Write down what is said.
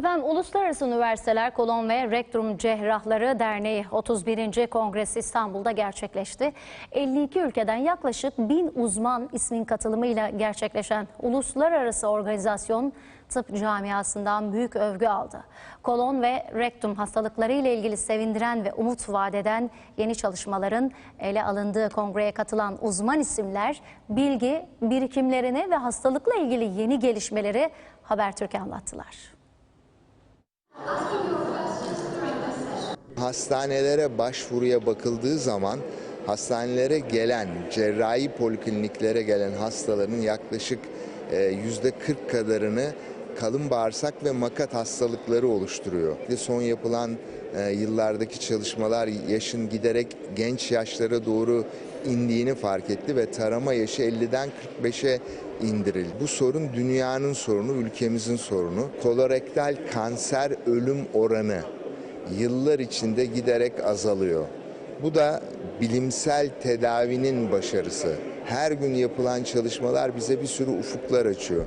Efendim Uluslararası Üniversiteler Kolon ve Rektum Cerrahları Derneği 31. Kongresi İstanbul'da gerçekleşti. 52 ülkeden yaklaşık 1000 uzman ismin katılımıyla gerçekleşen uluslararası organizasyon tıp camiasından büyük övgü aldı. Kolon ve rektum hastalıkları ile ilgili sevindiren ve umut vadeden yeni çalışmaların ele alındığı kongreye katılan uzman isimler bilgi, birikimlerini ve hastalıkla ilgili yeni gelişmeleri Habertürk'e anlattılar. Hastanelere başvuruya bakıldığı zaman hastanelere gelen, cerrahi polikliniklere gelen hastaların yaklaşık e, yüzde 40 kadarını kalın bağırsak ve makat hastalıkları oluşturuyor. Son yapılan e, yıllardaki çalışmalar yaşın giderek genç yaşlara doğru indiğini fark etti ve tarama yaşı 50'den 45'e indirildi. Bu sorun dünyanın sorunu, ülkemizin sorunu. Kolorektal kanser ölüm oranı yıllar içinde giderek azalıyor. Bu da bilimsel tedavinin başarısı. Her gün yapılan çalışmalar bize bir sürü ufuklar açıyor.